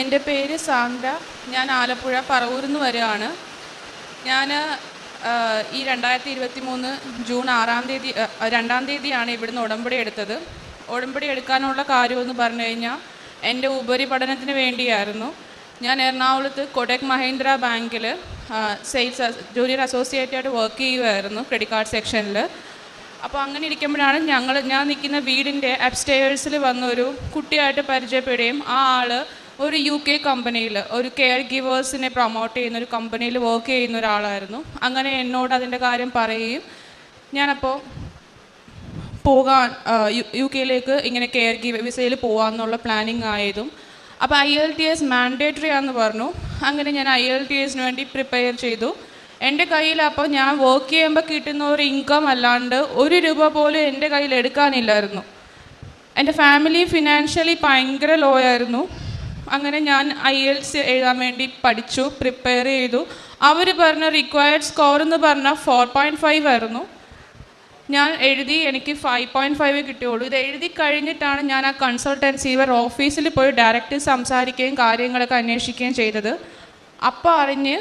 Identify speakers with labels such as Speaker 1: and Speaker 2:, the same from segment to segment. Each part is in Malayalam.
Speaker 1: എന്റെ പേര് സാന്ദ്ര ഞാൻ ആലപ്പുഴ പറവൂരിൽ നിന്ന് ഞാൻ ഈ രണ്ടായിരത്തി ഇരുപത്തി മൂന്ന് ജൂൺ ആറാം തീയതി രണ്ടാം തീയതിയാണ് ഇവിടുന്ന് ഉടമ്പടി എടുത്തത്. ഉടമ്പടി എടുക്കാനുള്ള കാര്യമെന്ന് പറഞ്ഞു കഴിഞ്ഞാൽ എന്റെ ഉപരിപഠനത്തിന് വേണ്ടിയായിരുന്നു. ഞാൻ എറണാകുളത്ത് കൊടക് മഹീന്ദ്ര ബാങ്കിൽ സെയിൽസ് ജൂനിയർ അസോസിയേറ്റ് ആയിട്ട് വർക്ക് ചെയ്യുമായിരുന്നു ക്രെഡിറ്റ് കാർഡ് സെക്ഷനിൽ അപ്പോൾ അങ്ങനെ ഇരിക്കുമ്പോഴാണ് ഞങ്ങൾ ഞാൻ നിൽക്കുന്ന വീടിന്റെ അപ്സ്റ്റേഴ്സിൽ വന്നൊരു കുട്ടിയായിട്ട് പരിചയപ്പെടുകയും ആ ആൾ ഒരു യു കെ കമ്പനിയിൽ ഒരു കെയർ ഗിവേഴ്സിനെ പ്രൊമോട്ട് ചെയ്യുന്ന ഒരു കമ്പനിയിൽ വർക്ക് ചെയ്യുന്ന ഒരാളായിരുന്നു. അങ്ങനെ എന്നോട് അതിന്റെ കാര്യം പറയുകയും ഞാനപ്പോൾ പോകാൻ യു- കെയിലേക്ക് ഇങ്ങനെ കെയർ ഗിവ് വിസയിൽ പോകാമെന്നുള്ള പ്ലാനിങ് ആയതും അപ്പോൾ I L T S mandatory ആണെന്ന് പറഞ്ഞു. അങ്ങനെ ഞാൻ ഐ എൽ ടി എസിന് വേണ്ടി പ്രിപ്പയർ ചെയ്തു. എന്റെ കയ്യിൽ അപ്പോൾ ഞാൻ വർക്ക് ചെയ്യുമ്പോൾ കിട്ടുന്ന ഒരു ഇൻകം അല്ലാണ്ട് ഒരു രൂപ പോലും എന്റെ കയ്യിൽ എടുക്കാനില്ലായിരുന്നു. എന്റെ ഫാമിലി ഫിനാൻഷ്യലി ഭയങ്കര ലോ ആയിരുന്നു. അങ്ങനെ ഞാൻ ഐ എൽ സി എഴുതാൻ വേണ്ടി പഠിച്ചു പ്രിപ്പയർ ചെയ്തു. അവർ പറഞ്ഞ റിക്വയർഡ് സ്കോർ എന്ന് പറഞ്ഞാൽ ഫോർ പോയിന്റ് ഫൈവ് ആയിരുന്നു. ഞാൻ എഴുതി എനിക്ക് ഫൈവ് പോയിന്റ് ഫൈവ് കിട്ടിയുള്ളൂ. ഇത് എഴുതി കഴിഞ്ഞിട്ടാണ് ഞാൻ ആ കൺസൾട്ടൻസി ഇവർ ഓഫീസിൽ പോയി ഡയറക്റ്റ് സംസാരിക്കുകയും കാര്യങ്ങളൊക്കെ അന്വേഷിക്കുകയും ചെയ്തത്. അപ്പോൾ അറിഞ്ഞ്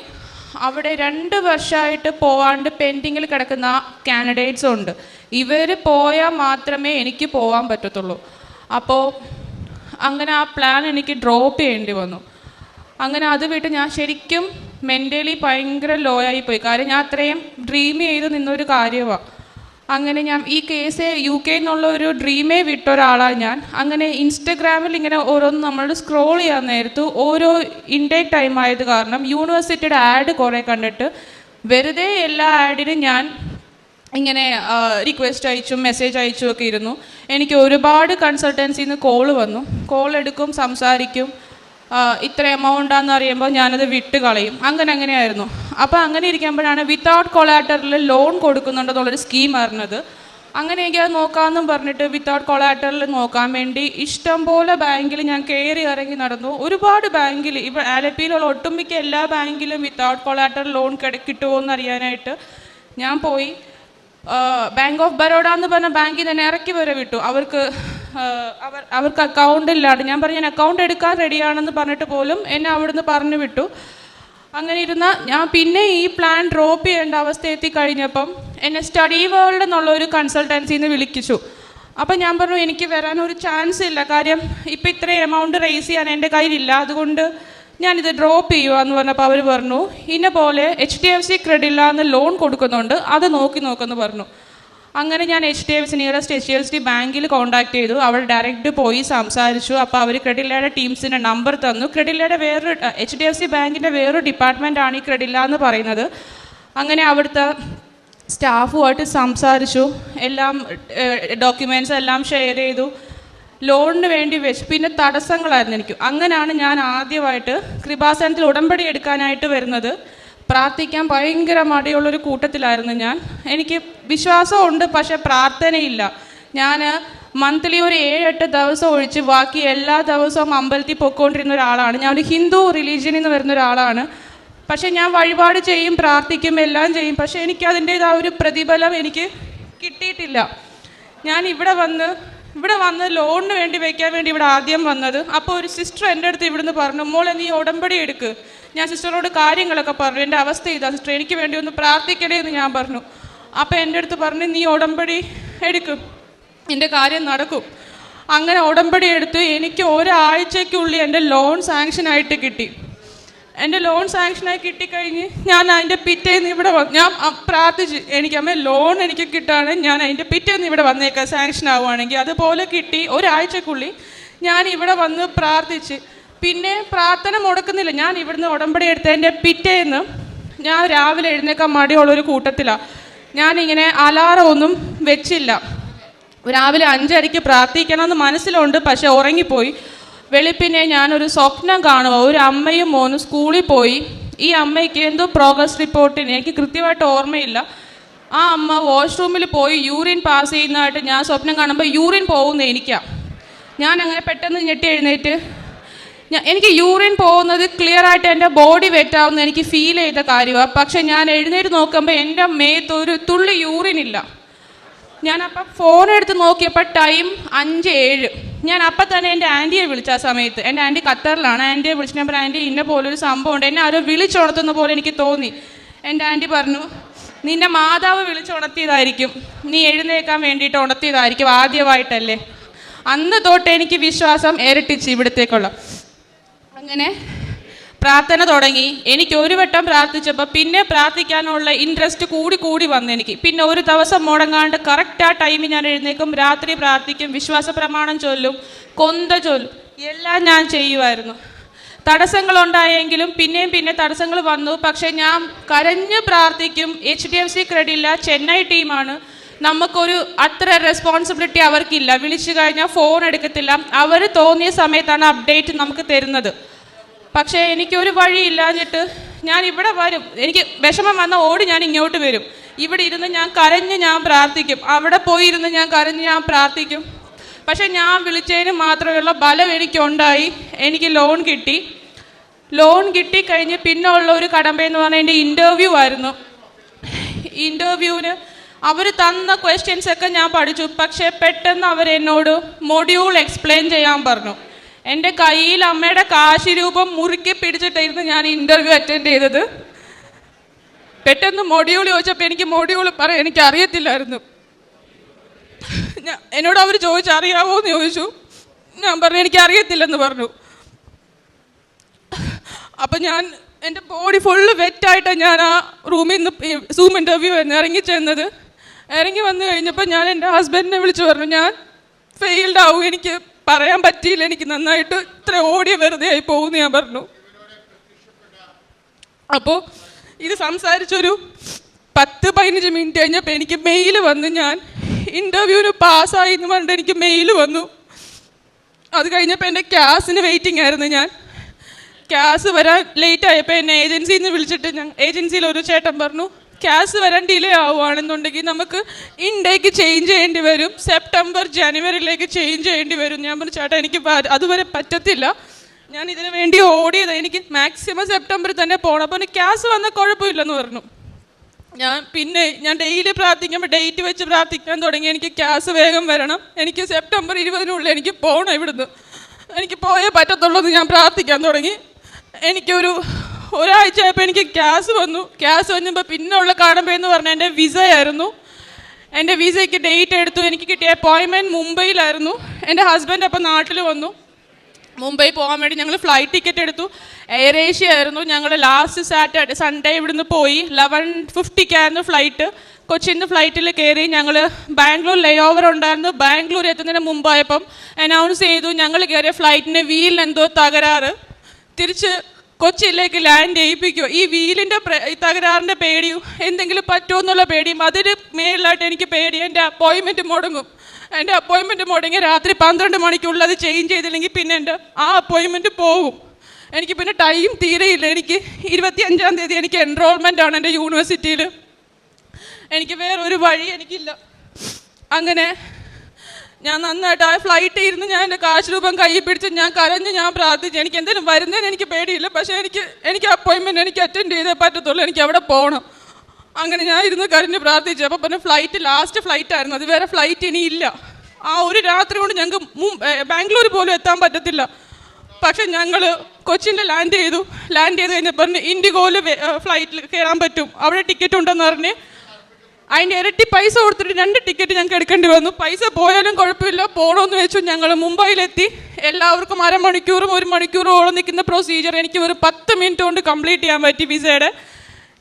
Speaker 1: അവിടെ രണ്ട് വർഷമായിട്ട് പോവാണ്ട് പെൻഡിങ്ങിൽ കിടക്കുന്ന കാൻഡിഡേറ്റ്സ് ഉണ്ട്. ഇവർ പോയാൽ മാത്രമേ എനിക്ക് പോകാൻ പറ്റത്തുള്ളൂ. അപ്പോൾ അങ്ങനെ ആ പ്ലാൻ എനിക്ക് ഡ്രോപ്പ് ചെയ്യേണ്ടി വന്നു. അങ്ങനെ അത് വിട്ട് ഞാൻ ശരിക്കും മെന്റലി ഭയങ്കര ലോ ആയി പോയി. കാര്യം ഞാൻ അത്രയും ഡ്രീം ചെയ്ത് നിന്നൊരു കാര്യമാണ് അങ്ങനെ ഞാൻ ഈ കേസ് യു കെ എന്നുള്ള ഒരു ഡ്രീമേ വിട്ട ഒരാളാണ് ഞാൻ. അങ്ങനെ ഇൻസ്റ്റഗ്രാമിൽ ഇങ്ങനെ ഓരോന്ന് നമ്മൾ സ്ക്രോൾ ചെയ്യാൻ നേരത്ത് ഓരോ ഇൻടേക്ക് ടൈം ആയത് കാരണം യൂണിവേഴ്സിറ്റിയുടെ ആഡ് കുറേ കണ്ടിട്ട് വെറുതെ എല്ലാ ആഡിനും ഞാൻ ഇങ്ങനെ റിക്വസ്റ്റ് അയച്ചും മെസ്സേജ് അയച്ചും ഒക്കെ ഇരുന്നു. എനിക്ക് ഒരുപാട് കൺസൾട്ടൻസിയിൽ നിന്ന് കോൾ വന്നു. കോൾ എടുക്കും സംസാരിക്കും. ഇത്ര എമൗണ്ടാന്ന് അറിയുമ്പോൾ ഞാനത് വിട്ട് കളയും. അങ്ങനെ അങ്ങനെയായിരുന്നു അപ്പോൾ അങ്ങനെ ഇരിക്കുമ്പോഴാണ് വിത്തൗട്ട് കൊളാറ്ററിൽ ലോൺ കൊടുക്കുന്നുണ്ടെന്നുള്ളൊരു സ്കീം അറിഞ്ഞത്. അങ്ങനെ എനിക്കത് നോക്കാമെന്നും പറഞ്ഞിട്ട് വിത്തൗട്ട് കൊളാറ്ററിൽ നോക്കാൻ വേണ്ടി ഇഷ്ടംപോലെ ബാങ്കിൽ ഞാൻ കയറി ഇറങ്ങി നടന്നു. ഒരുപാട് ബാങ്കിൽ ഇപ്പോൾ ആലപ്പിയിലുള്ള ഒട്ടുമിക്ക എല്ലാ ബാങ്കിലും വിത്തൗട്ട് കൊളാറ്റർ ലോൺ കിട്ടുമോ എന്നറിയാനായിട്ട് ഞാൻ പോയി. ബാങ്ക് ഓഫ് ബറോഡ എന്ന് പറഞ്ഞ ബാങ്കിൽ തന്നെ ഇറക്കി വരെ വിട്ടു. അവർക്ക് അവർ അവർക്ക് അക്കൗണ്ട് ഇല്ലാണ്ട്. ഞാൻ പറഞ്ഞു ഞാൻ അക്കൗണ്ട് എടുക്കാൻ റെഡിയാണെന്ന് പറഞ്ഞിട്ട് പോലും എന്നെ അവിടുന്ന് പറഞ്ഞു വിട്ടു. അങ്ങനെ ഇരുന്ന ഞാൻ പിന്നെ ഈ പ്ലാൻ ഡ്രോപ്പ് ചെയ്യേണ്ട അവസ്ഥ എത്തിക്കഴിഞ്ഞപ്പം എന്നെ സ്റ്റഡി വേൾഡ് എന്നുള്ള ഒരു കൺസൾട്ടൻസിയിൽ നിന്ന് വിളിക്കിച്ചു അപ്പം ഞാൻ പറഞ്ഞു എനിക്ക് വരാൻ ഒരു ചാൻസ് ഇല്ല. കാര്യം ഇപ്പം ഇത്രയും എമൗണ്ട് റേസ് ചെയ്യാൻ എന്റെ കയ്യിലില്ല. അതുകൊണ്ട് ഞാനിത് ഡ്രോപ്പ് ചെയ്യുക എന്ന് പറഞ്ഞപ്പോൾ അവർ പറഞ്ഞു ഇന്ന പോലെ H D F C credit loan കൊടുക്കുന്നുണ്ട് അത് നോക്കി നോക്കുമെന്ന് പറഞ്ഞു. അങ്ങനെ ഞാൻ H D F C nearest H D F C ബാങ്കിൽ കോൺടാക്ട് ചെയ്തു അവർ ഡയറക്റ്റ് പോയി സംസാരിച്ചു. അപ്പോൾ അവർ ക്രെഡില്ലയുടെ ടീംസിന്റെ നമ്പർ തന്നു. ക്രെഡില്ലയുടെ വേറൊരു എച്ച് ഡി എഫ് സി ബാങ്കിന്റെ വേറൊരു ഡിപ്പാർട്ട്മെന്റാണ് ഈ ക്രെഡില്ല എന്ന് പറയുന്നത്. അങ്ങനെ അവിടുത്തെ സ്റ്റാഫുമായിട്ട് സംസാരിച്ചു. എല്ലാം ഡോക്യുമെന്റ്സ് എല്ലാം ഷെയർ ചെയ്തു. ലോണിന് വേണ്ടി പിന്നെ തടസ്സങ്ങളായിരുന്നു എനിക്ക്. അങ്ങനെയാണ് ഞാൻ ആദ്യമായിട്ട് കൃപാസനത്തിൽ ഉടമ്പടി എടുക്കാനായിട്ട് വരുന്നത്. പ്രാർത്ഥിക്കാൻ ഭയങ്കര മടിയുള്ളൊരു കൂട്ടത്തിലായിരുന്നു ഞാൻ. എനിക്ക് വിശ്വാസമുണ്ട് പക്ഷെ പ്രാർത്ഥനയില്ല. ഞാൻ മന്ത്ലി ഒരു ഏഴെട്ട് ദിവസം ഒഴിച്ച് ബാക്കി എല്ലാ ദിവസവും അമ്പലത്തിൽ പൊയ്ക്കൊണ്ടിരുന്ന ഒരാളാണ്. ഞാൻ ഒരു ഹിന്ദു റിലീജിയനിൽ നിന്ന് വരുന്ന ഒരാളാണ്. പക്ഷെ ഞാൻ വഴിപാട് ചെയ്യും പ്രാർത്ഥിക്കും എല്ലാം ചെയ്യും. പക്ഷെ എനിക്ക് അതിന്റേതായ ഒരു പ്രതിഫലം എനിക്ക് കിട്ടിയിട്ടില്ല. ഞാൻ ഇവിടെ വന്ന് ഇവിടെ വന്ന് ലോണിന് വേണ്ടി വെക്കാൻ വേണ്ടി ഇവിടെ ആദ്യം വന്നത്. അപ്പോൾ ഒരു സിസ്റ്റർ എന്റെ അടുത്ത് ഇവിടുന്ന് പറഞ്ഞു മോളെ നീ ഉടമ്പടി എടുക്ക്. ഞാൻ സിസ്റ്ററോട് കാര്യങ്ങളൊക്കെ പറഞ്ഞു. എന്റെ അവസ്ഥ ഇതാ സിസ്റ്റർ എനിക്ക് വേണ്ടി ഒന്ന് പ്രാർത്ഥിക്കണേ എന്ന് ഞാൻ പറഞ്ഞു. അപ്പോൾ എന്റെ അടുത്ത് പറഞ്ഞു നീ ഉടമ്പടി എടുക്കും. എന്റെ കാര്യം നടക്കും. അങ്ങനെ ഉടമ്പടി എടുത്ത് എനിക്ക് ഒരാഴ്ചയ്ക്കുള്ളിൽ എന്റെ ലോൺ സാങ്ഷൻ ആയിട്ട് കിട്ടി. എന്റെ ലോൺ സാങ്ഷനായി കിട്ടിക്കഴിഞ്ഞ് ഞാൻ അതിന്റെ പിറ്റേന്ന് ഇവിടെ ഞാൻ പ്രാർത്ഥിച്ച് എനിക്ക് അമ്മ ലോൺ എനിക്ക് കിട്ടാണ് ഞാൻ അതിന്റെ പിറ്റേന്ന് ഇവിടെ വന്നേക്കാം സാങ്ഷൻ ആവുകയാണെങ്കിൽ അതുപോലെ കിട്ടി ഒരാഴ്ചക്കുള്ളിൽ ഞാൻ ഇവിടെ വന്ന് പ്രാർത്ഥിച്ച്. പിന്നെ പ്രാർത്ഥന മുടക്കുന്നില്ല. ഞാൻ ഇവിടുന്ന് ഉടമ്പടി എടുത്തതിന്റെ പിറ്റേന്ന് ഞാൻ രാവിലെ എഴുന്നേക്കാൻ മടിയുള്ളൊരു കൂട്ടത്തിലാണ് ഞാനിങ്ങനെ അലാറം ഒന്നും വെച്ചില്ല. രാവിലെ അഞ്ചരയ്ക്ക് പ്രാർത്ഥിക്കണമെന്ന് മനസ്സിലുണ്ട് പക്ഷെ ഉറങ്ങിപ്പോയി. വെളുപ്പിനെ ഞാനൊരു സ്വപ്നം കാണുക ഒരു അമ്മയും മോനും സ്കൂളിൽ പോയി. ഈ അമ്മയ്ക്ക് എന്തോ പ്രോഗ്രസ് റിപ്പോർട്ടിന് എനിക്ക് കൃത്യമായിട്ട് ഓർമ്മയില്ല. ആ അമ്മ വാഷ്റൂമിൽ പോയി യൂറിൻ പാസ് ചെയ്യുന്നതായിട്ട് ഞാൻ സ്വപ്നം കാണുമ്പോൾ യൂറിൻ പോകുന്ന എനിക്കാണ് ഞാൻ അങ്ങനെ പെട്ടെന്ന് ഞെട്ടി എഴുന്നേറ്റ്. എനിക്ക് യൂറിൻ പോകുന്നത് ക്ലിയർ ആയിട്ട് എന്റെ ബോഡി വെറ്റാവുന്ന എനിക്ക് ഫീൽ ചെയ്ത കാര്യമാണ് പക്ഷെ ഞാൻ എഴുന്നേറ്റ് നോക്കുമ്പോൾ എന്റെ മേത്ത് ഒരു തുള്ളി യൂറിൻ ഇല്ല. ഞാനപ്പം ഫോൺ എടുത്ത് നോക്കിയപ്പോൾ ടൈം അഞ്ച് ഏഴ്. ഞാൻ അപ്പം തന്നെ എന്റെ ആന്റിയെ വിളിച്ച ആ സമയത്ത്. എന്റെ ആന്റി ഖത്തറിലാണ്. ആന്റിയെ നമ്പർ ആന്റി ഇന്ന പോലൊരു സംഭവം ഉണ്ട്. എന്നെ ആരോ വിളിച്ചുണർത്തുന്ന പോലെ എനിക്ക് തോന്നി. എന്റെ ആന്റി പറഞ്ഞു നിന്നെ മാതാവ് വിളിച്ചുണർത്തിയതായിരിക്കും നീ എഴുന്നേക്കാൻ വേണ്ടിയിട്ട് ഉണർത്തിയതായിരിക്കും ആദ്യമായിട്ടല്ലേ. അന്ന് തൊട്ട് എനിക്ക് വിശ്വാസം ഇരട്ടിച്ച് ഇവിടത്തേക്കുള്ള. അങ്ങനെ പ്രാർത്ഥന തുടങ്ങി. എനിക്ക് ഒരു വട്ടം പ്രാർത്ഥിച്ചപ്പോൾ പിന്നെ പ്രാർത്ഥിക്കാനുള്ള ഇൻട്രസ്റ്റ് കൂടി കൂടി വന്നു എനിക്ക്. പിന്നെ ഒരു ദിവസം മുടങ്ങാണ്ട് കറക്റ്റ് ആ ടൈമിൽ ഞാൻ എഴുന്നേക്കും രാത്രി പ്രാർത്ഥിക്കും. വിശ്വാസ പ്രമാണം ചൊല്ലും. കൊന്ത ചൊല്ലും. എല്ലാം ഞാൻ ചെയ്യുമായിരുന്നു. തടസ്സങ്ങളുണ്ടായെങ്കിലും പിന്നെയും പിന്നെ തടസ്സങ്ങൾ വന്നു. പക്ഷേ ഞാൻ കരഞ്ഞ് പ്രാർത്ഥിക്കും. H D F C ക്രെഡില്ല Chennai ടീമാണ് നമുക്കൊരു അത്ര റെസ്പോൺസിബിലിറ്റി അവർക്കില്ല. വിളിച്ചു കഴിഞ്ഞാൽ ഫോൺ എടുക്കത്തില്ല. അവർ തോന്നിയ സമയത്താണ് അപ്ഡേറ്റ് നമുക്ക് തരുന്നത്. പക്ഷേ എനിക്കൊരു വഴിയില്ലാഞ്ഞിട്ട് ഞാൻ ഇവിടെ വരും. എനിക്ക് വിഷമം വന്ന ഓടി ഞാൻ ഇങ്ങോട്ട് വരും. ഇവിടെ ഇരുന്ന് ഞാൻ കരഞ്ഞ് ഞാൻ പ്രാർത്ഥിക്കും. അവിടെ പോയി ഇരുന്ന് ഞാൻ കരഞ്ഞ് ഞാൻ പ്രാർത്ഥിക്കും. പക്ഷേ ഞാൻ വിളിച്ചതിന് മാത്രമുള്ള ബലം എനിക്കുണ്ടായി. എനിക്ക് ലോൺ കിട്ടി. ലോൺ കിട്ടി കിട്ടിക്കഴിഞ്ഞ് പിന്നെ ഉള്ള ഒരു കടമ്പയെന്ന് പറഞ്ഞാൽ എന്റെ ഇന്റർവ്യൂ ആയിരുന്നു. ഇന്റർവ്യൂവിന് അവർ തന്ന ക്വസ്റ്റ്യൻസ് ഒക്കെ ഞാൻ പഠിച്ചു. പക്ഷേ പെട്ടെന്ന് അവരെന്നോട് മൊഡ്യൂൾ എക്സ്പ്ലെയിൻ ചെയ്യാൻ പറഞ്ഞു. എന്റെ കയ്യിൽ അമ്മയുടെ കാശി രൂപം മുറുക്കി പിടിച്ചിട്ടായിരുന്നു ഞാൻ ഇന്റർവ്യൂ അറ്റൻഡ് ചെയ്തത്. പെട്ടെന്ന് മൊഡ്യൂൾ ചോദിച്ചപ്പോൾ എനിക്ക് മൊഡ്യൂൾ പറയാൻ എനിക്ക് അറിയത്തില്ലായിരുന്നു എന്നോട് അവർ ചോദിച്ചു അറിയാവോ എന്ന് ചോദിച്ചു. ഞാൻ പറഞ്ഞു എനിക്ക് അറിയത്തില്ലെന്ന് പറഞ്ഞു. അപ്പം ഞാൻ എന്റെ ബോഡി ഫുള്ള് വെറ്റായിട്ട് ഞാൻ ആ റൂമിൽ നിന്ന് സൂം ഇന്റർവ്യൂ ആയിരുന്നു ഇറങ്ങി ചെന്നത്. ഇറങ്ങി വന്നു കഴിഞ്ഞപ്പോൾ ഞാൻ എന്റെ ഹസ്ബൻഡിനെ വിളിച്ചു പറഞ്ഞു ഞാൻ ഫെയിൽഡ് ആവും എനിക്ക് പറയാൻ പറ്റിയില്ല. എനിക്ക് നന്നായിട്ട് ഇത്ര ഓടിയ വെറുതെ ആയി പോകുന്നു ഞാൻ പറഞ്ഞു. അപ്പോൾ ഇത് സംസാരിച്ചൊരു പത്ത് പതിനഞ്ച് മിനിറ്റ് കഴിഞ്ഞപ്പോൾ എനിക്ക് മെയിൽ വന്നു. ഞാൻ ഇന്റർവ്യൂവിന് പാസ്സായി എന്ന് പറഞ്ഞിട്ട് എനിക്ക് മെയിൽ വന്നു. അത് കഴിഞ്ഞപ്പോൾ എന്റെ ക്യാസിന് വെയിറ്റിംഗ് ആയിരുന്നു ഞാൻ. ക്യാസ് വരാൻ ലേറ്റ് ആയപ്പോൾ എന്നെ ഏജൻസിയിൽ നിന്ന് വിളിച്ചിട്ട് ഞാൻ ഏജൻസിയിൽ ഒരു ചേട്ടൻ പറഞ്ഞു ക്യാസ് വരാൻ ഡിലേ ആവുകയാണെന്നുണ്ടെങ്കിൽ നമുക്ക് ഇൻഡേക്ക് ചേഞ്ച് ചെയ്യേണ്ടി വരും. സെപ്റ്റംബർ ജനുവരിയിലേക്ക് ചേഞ്ച് ചെയ്യേണ്ടി വരും. ഞാൻ പറഞ്ഞു ചേട്ടാ എനിക്ക് അതുവരെ പറ്റത്തില്ല. ഞാൻ ഇതിനു വേണ്ടി ഓടിയത്. എനിക്ക് മാക്സിമം സെപ്റ്റംബറിൽ തന്നെ പോകണം അപ്പോൾ ക്യാസ് വന്ന കുഴപ്പമില്ലെന്ന് പറഞ്ഞു. ഞാൻ പിന്നെ ഞാൻ ഡെയിലി പ്രാർത്ഥിക്കുമ്പോൾ ഡേറ്റ് വെച്ച് പ്രാർത്ഥിക്കാൻ തുടങ്ങി. എനിക്ക് ക്യാസ് വേഗം വരണം. എനിക്ക് സെപ്റ്റംബർ ഇരുപതിനുള്ളിൽ എനിക്ക് പോകണം ഇവിടുന്ന്. എനിക്ക് പോയേ പറ്റത്തുള്ളൂ എന്ന് ഞാൻ പ്രാർത്ഥിക്കാൻ തുടങ്ങി. എനിക്കൊരു ഒരാഴ്ച ആയപ്പോൾ എനിക്ക് ഗ്യാസ് വന്നു. ഗ്യാസ് വന്നപ്പോൾ പിന്നെ ഉള്ള കാണുമ്പോൾ എന്ന് പറഞ്ഞാൽ എന്റെ വിസ ആയിരുന്നു എന്റെ വിസയ്ക്ക് ഡേറ്റ് എടുത്തു. എനിക്ക് കിട്ടിയ അപ്പോയിൻമെന്റ് മുംബൈയിലായിരുന്നു. എന്റെ ഹസ്ബൻഡ് അപ്പോൾ നാട്ടിൽ വന്നു. മുംബൈ പോകാൻ വേണ്ടി ഞങ്ങൾ ഫ്ലൈറ്റ് ടിക്കറ്റ് എടുത്തു. എയർ ഏഷ്യ ആയിരുന്നു. ഞങ്ങൾ ലാസ്റ്റ് സാറ്റർഡേ സൺഡേ ഇവിടുന്ന് പോയി. ലെവൻ ഫിഫ്റ്റിക്കായിരുന്നു ഫ്ലൈറ്റ് കൊച്ചിന്റെ ഫ്ലൈറ്റിൽ കയറി ഞങ്ങൾ ബാംഗ്ലൂർ ലേ ഓവർ ഉണ്ടായിരുന്നു. ബാംഗ്ലൂർ എത്തുന്നതിന് മുമ്പായപ്പം അനൗൺസ് ചെയ്തു. ഞങ്ങൾ കയറിയ ഫ്ലൈറ്റിന്റെ വീലിന് എന്തോ തകരാറ്. തിരിച്ച് കൊച്ചിയിലേക്ക് ലാൻഡ് ചെയ്യിപ്പിക്കുമോ ഈ വീലിന്റെ തകരാറിന്റെ പേടിയും എന്തെങ്കിലും പറ്റുമോ എന്നുള്ള പേടിയും അതിന് മേളിലായിട്ട് എനിക്ക് പേടി. എന്റെ അപ്പോയിൻമെന്റ് മുടങ്ങും. എന്റെ അപ്പോയിൻമെന്റ് മുടങ്ങി രാത്രി പന്ത്രണ്ട് മണിക്കുള്ളിൽ അത് ചേഞ്ച് ചെയ്തില്ലെങ്കിൽ പിന്നെ എന്റെ ആ അപ്പോയിൻമെന്റ് പോകും എനിക്ക് പിന്നെ ടൈം തീരെയില്ല. എനിക്ക് ഇരുപത്തി അഞ്ചാം തീയതി എനിക്ക് എൻറോൾമെന്റ് ആണ് എന്റെ യൂണിവേഴ്സിറ്റിയിൽ എനിക്ക് വേറൊരു വഴി എനിക്കില്ല. അങ്ങനെ ഞാൻ നന്നായിട്ട് ആ ഫ്ലൈറ്റിൽ ഇരുന്ന് ഞാൻ എന്റെ കാശ് രൂപം കയ്യിൽ പിടിച്ച് ഞാൻ കരഞ്ഞ് ഞാൻ പ്രാർത്ഥിച്ചു എനിക്ക് എന്തെങ്കിലും വരുന്നതിന് എനിക്ക് പേടിയില്ല. പക്ഷേ എനിക്ക് എനിക്ക് അപ്പോയിൻമെന്റ് എനിക്ക് അറ്റൻഡ് ചെയ്തേ പറ്റത്തുള്ളൂ. എനിക്ക് അവിടെ പോകണം അങ്ങനെ ഞാൻ ഇരുന്ന് കരഞ്ഞ് പ്രാർത്ഥിച്ചു. അപ്പോൾ പിന്നെ ഫ്ലൈറ്റ് ലാസ്റ്റ് ഫ്ലൈറ്റ് ആയിരുന്നു. അത് വേറെ ഫ്ലൈറ്റ് ഇനി ഇല്ല. ആ ഒരു രാത്രി കൊണ്ട് ഞങ്ങൾക്ക് ബാംഗ്ലൂർ പോലും എത്താൻ പറ്റത്തില്ല. പക്ഷെ ഞങ്ങൾ കൊച്ചിന്റെ ലാൻഡ് ചെയ്തു. ലാൻഡ് ചെയ്ത് കഴിഞ്ഞപ്പോൾ ഇൻഡിഗോയിൽ ഫ്ലൈറ്റിൽ കയറാൻ പറ്റും. അവിടെ ടിക്കറ്റ് ഉണ്ടെന്ന് പറഞ്ഞ് അതിന്റെ ഇരട്ടി പൈസ കൊടുത്തിട്ട് രണ്ട് ടിക്കറ്റ് ഞങ്ങൾക്ക് എടുക്കേണ്ടി വന്നു. പൈസ പോയാലും കുഴപ്പമില്ല. പോകണമെന്ന് വെച്ചു ഞങ്ങൾ മുംബൈയിലെത്തി. എല്ലാവർക്കും അരമണിക്കൂറും ഒരു മണിക്കൂറും ഓളം നിൽക്കുന്ന പ്രൊസീജിയർ എനിക്ക് ഒരു പത്ത് മിനിറ്റ് കൊണ്ട് കംപ്ലീറ്റ് ചെയ്യാൻ പറ്റി വിസയുടെ.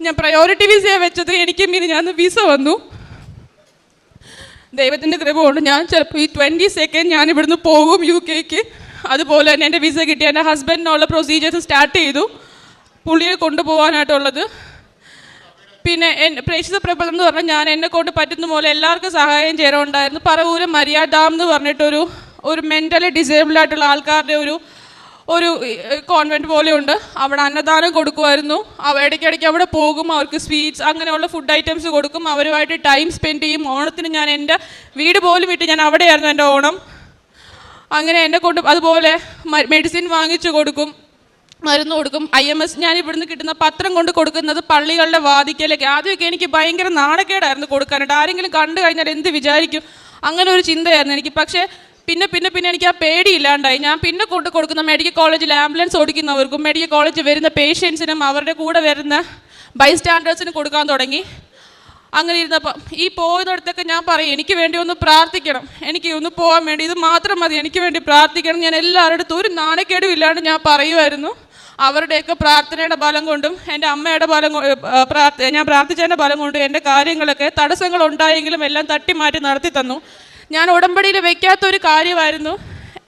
Speaker 1: ഞാൻ പ്രയോറിറ്റി വിസയെ വെച്ചത്. എനിക്ക് ഞാൻ വിസ വന്നു. ദൈവത്തിന്റെ കൃപ കൊണ്ട് ഞാൻ ചിലപ്പോൾ ഈ ട്വന്റി സെക്കൻഡ് ഞാൻ ഇവിടുന്ന് പോകും യു കെക്ക് അതുപോലെ തന്നെ എന്റെ വിസ കിട്ടിയ എന്റെ ഹസ്ബൻഡിനുള്ള പ്രൊസീജിയേഴ്സ് സ്റ്റാർട്ട് ചെയ്തു. പുള്ളിയെ കൊണ്ടുപോകാനായിട്ടുള്ളത്. പിന്നെ പ്രേക്ഷിത പ്രബലം എന്ന് പറഞ്ഞാൽ ഞാൻ എന്നെ കൊണ്ട് പറ്റുന്ന പോലെ എല്ലാവർക്കും സഹായം ചെയ്യാറുണ്ടായിരുന്നു പറവൂര് മരിയ ഡാം എന്ന് പറഞ്ഞിട്ടൊരു ഒരു മെന്റലി ഡിസേബിൾ ആയിട്ടുള്ള ആൾക്കാരുടെ ഒരു ഒരു കോൺവെന്റ് പോലെയുണ്ട്. അവിടെ അന്നദാനം കൊടുക്കുമായിരുന്നു. ഇടയ്ക്കിടയ്ക്ക് അവിടെ പോകും അവർക്ക് സ്വീറ്റ്സ് അങ്ങനെയുള്ള ഫുഡ് ഐറ്റംസ് കൊടുക്കും. അവരുമായിട്ട് ടൈം സ്പെൻഡ് ചെയ്യും. ഓണത്തിന് ഞാൻ എന്റെ വീട് പോലും വിട്ട് ഞാൻ അവിടെയായിരുന്നു എന്റെ ഓണം. അങ്ങനെ എന്നെ കൊണ്ട് അതുപോലെ മെഡിസിൻ വാങ്ങിച്ചു കൊടുക്കും. മരുന്ന് കൊടുക്കും. ഐ എം എസ് ഞാൻ ഇവിടുന്ന് കിട്ടുന്ന പത്രം കൊണ്ട് കൊടുക്കുന്നത് പള്ളികളുടെ വാദിക്കലേക്ക് ആദ്യമൊക്കെ എനിക്ക് ഭയങ്കര നാണക്കേടായിരുന്നു കൊടുക്കാനായിട്ട്. ആരെങ്കിലും കണ്ടു കഴിഞ്ഞാൽ എന്ത് വിചാരിക്കും? അങ്ങനെ ഒരു ചിന്തയായിരുന്നു എനിക്ക്. പക്ഷേ പിന്നെ പിന്നെ പിന്നെ എനിക്ക് ആ പേടിയില്ലാണ്ടായി ഞാൻ പിന്നെ കൊണ്ട് കൊടുക്കുന്ന മെഡിക്കൽ കോളേജിൽ ആംബുലൻസ് ഓടിക്കുന്നവർക്കും മെഡിക്കൽ കോളേജിൽ വരുന്ന പേഷ്യൻസിനും അവരുടെ കൂടെ വരുന്ന ബൈസ്റ്റാൻഡേഴ്സിനും കൊടുക്കാൻ തുടങ്ങി. അങ്ങനെ ഇരുന്നപ്പം ഈ പോകുന്നിടത്തൊക്കെ ഞാൻ പറയും എനിക്ക് വേണ്ടി ഒന്ന് പ്രാർത്ഥിക്കണം. എനിക്ക് ഒന്ന് പോകാൻ വേണ്ടി. ഇത് മാത്രം മതി. എനിക്ക് വേണ്ടി പ്രാർത്ഥിക്കണം. ഞാൻ എല്ലാവരുടെ അടുത്തും ഒരു നാണക്കേടും ഇല്ലാണ്ട് ഞാൻ പറയുമായിരുന്നു. അവരുടെയൊക്കെ പ്രാർത്ഥനയുടെ ബലം കൊണ്ടും എന്റെ അമ്മയുടെ ബലം ഞാൻ പ്രാർത്ഥിച്ചതിന്റെ ബലം കൊണ്ടും എന്റെ കാര്യങ്ങളൊക്കെ തടസ്സങ്ങൾ ഉണ്ടായെങ്കിലും എല്ലാം തട്ടി മാറ്റി നടത്തി തന്നു. ഞാൻ ഉടമ്പടിയിൽ വെക്കാത്ത ഒരു കാര്യമായിരുന്നു.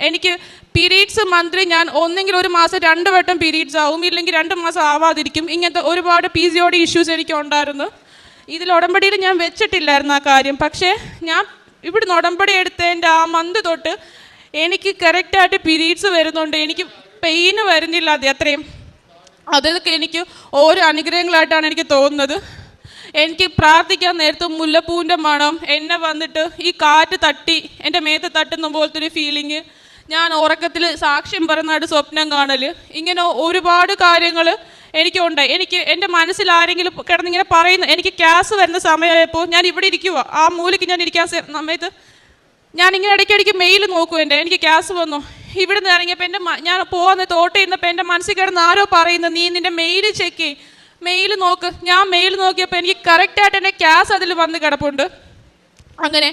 Speaker 1: എനിക്ക് പീരീഡ്സ് മന്ത്രി ഞാൻ ഒന്നെങ്കിൽ ഒരു മാസം രണ്ട് വട്ടം പീരീഡ്സ് ആവും ഇല്ലെങ്കിൽ രണ്ട് മാസം ആവാതിരിക്കും. ഇങ്ങനത്തെ ഒരുപാട് പി സി ഡി ഇഷ്യൂസ് എനിക്ക് ഉണ്ടായിരുന്നു. ഇതിൽ ഉടമ്പടിയിൽ ഞാൻ വെച്ചിട്ടില്ലായിരുന്നു ആ കാര്യം. പക്ഷേ ഞാൻ ഇവിടുന്ന് ഉടമ്പടി എടുത്തതിന്റെ ആ മന്ത് തൊട്ട് എനിക്ക് കറക്റ്റായിട്ട് പീരീഡ്സ് വരുന്നുണ്ട്. എനിക്ക് പെയിന് വരുന്നില്ല അത് അത്രയും. അതൊക്കെ എനിക്ക് ഓരോ അനുഗ്രഹങ്ങളായിട്ടാണ് എനിക്ക് തോന്നുന്നത്. എനിക്ക് പ്രാർത്ഥിക്കാൻ നേരത്ത് മുല്ലപ്പൂവിന്റെ മണം എന്നെ വന്നിട്ട് ഈ കാറ്റ് തട്ടി എന്റെ മേത്ത് തട്ടുന്ന പോലത്തെ ഒരു ഫീലിങ് ഞാൻ ഉറക്കത്തിൽ സാക്ഷ്യം പറയുന്നതായിട്ട് സ്വപ്നം കാണൽ ഇങ്ങനെ ഒരുപാട് കാര്യങ്ങൾ എനിക്കുണ്ട്. എനിക്ക് എന്റെ മനസ്സിൽ ആരെങ്കിലും കിടന്നിങ്ങനെ പറയുന്നു എനിക്ക് ക്യാസ് വരുന്ന സമയമായപ്പോൾ ഞാൻ ഇവിടെ ഇരിക്കുക ആ മൂലയ്ക്ക് ഞാൻ ഇരിക്കാൻ സമയത്ത് ഞാൻ ഇങ്ങനെ ഇടയ്ക്കിടയ്ക്ക് മെയിൽ നോക്കും എന്റെ. എനിക്ക് ക്യാസ് വന്നു. ഇവിടെ നിന്ന് ഇറങ്ങിയപ്പോൾ എന്റെ ഞാൻ പോകുന്ന തോട്ട് ഇരുന്നപ്പോൾ എന്റെ മനസ്സിൽ കിടന്ന് ആരോ പറയുന്നത് നീ നിന്റെ മെയിൽ ചെക്ക് ചെയ്യും മെയിൽ നോക്ക്. ഞാൻ മെയിൽ നോക്കിയപ്പോൾ എനിക്ക് കറക്റ്റായിട്ട് എന്റെ ക്യാസ് അതിൽ വന്ന് കിടപ്പുണ്ട്. അങ്ങനെ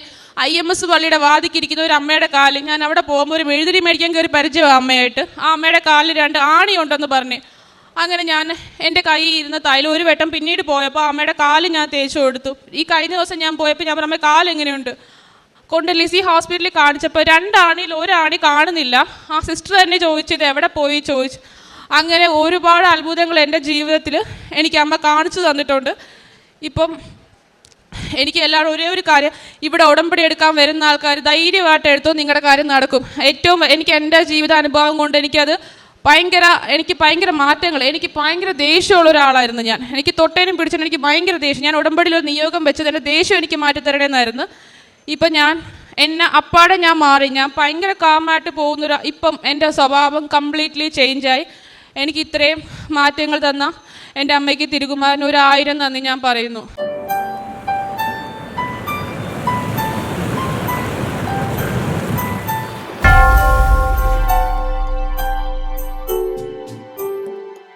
Speaker 1: ഐ എം എസ് പള്ളിയുടെ വാതിക്കിരിക്കുന്ന ഒരു അമ്മയുടെ കാൽ ഞാൻ അവിടെ പോകുമ്പോൾ ഒരു മെഴുതിരി മേടിക്കാൻ കയറി പരിചയമാണ് അമ്മയായിട്ട്. ആ അമ്മയുടെ കാലിൽ രണ്ട് ആണി ഉണ്ടെന്ന് പറഞ്ഞ്. അങ്ങനെ ഞാൻ എന്റെ കൈ ഇരുന്ന തൈലം ഒരു വട്ടം പിന്നീട് പോയപ്പോൾ അമ്മയുടെ കാൽ ഞാൻ തേച്ച് കൊടുത്തു. ഈ കഴിഞ്ഞ ദിവസം ഞാൻ പോയപ്പോൾ ഞാൻ പറഞ്ഞ അമ്മ കാൽ എങ്ങനെയുണ്ട് കൊണ്ട് ലിസി ഹോസ്പിറ്റലിൽ കാണിച്ചപ്പോൾ രണ്ടാണിയിൽ ഒരാണി കാണുന്നില്ല. ആ സിസ്റ്റർ തന്നെ ചോദിച്ചത് എവിടെ പോയി? ചോദിച്ചു. അങ്ങനെ ഒരുപാട് അത്ഭുതങ്ങൾ എന്റെ ജീവിതത്തിൽ എനിക്ക് അമ്മ കാണിച്ചു തന്നിട്ടുണ്ട്. ഇപ്പം എനിക്ക് എല്ലാവരും ഒരേ ഒരു കാര്യം ഇവിടെ ഉടമ്പടി എടുക്കാൻ വരുന്ന ആൾക്കാർ ധൈര്യമായിട്ട് എടുത്തോ നിങ്ങളുടെ കാര്യം നടക്കും. ഏറ്റവും എനിക്ക് എന്റെ ജീവിതാനുഭവം കൊണ്ട് എനിക്കത് ഭയങ്കര എനിക്ക് ഭയങ്കര മാറ്റങ്ങൾ എനിക്ക് ഭയങ്കര ദേഷ്യമുള്ള ഒരാളായിരുന്നു ഞാൻ. എനിക്ക് തൊട്ടേനും പിടിച്ചാലും എനിക്ക് ഭയങ്കര ദേഷ്യം. ഞാൻ ഉടമ്പടിയിൽ ഒരു നിയോഗം വെച്ചത് എന്റെ ദേഷ്യം എനിക്ക് മാറ്റി തരണമെന്നായിരുന്നു ഇപ്പം ഞാൻ എന്നെ അപ്പാടെ ഞാൻ മാറി. ഞാൻ ഭയങ്കര കാമായിട്ട് പോകുന്നൊരു ഇപ്പം എന്റെ സ്വഭാവം കംപ്ലീറ്റ്ലി ചേഞ്ചായി എനിക്ക് ഇത്രയും മാറ്റങ്ങൾ തന്ന എന്റെ അമ്മയ്ക്ക് തിരുകുമാരൻ ഒരു ആയിരം നന്ദി ഞാൻ പറയുന്നു.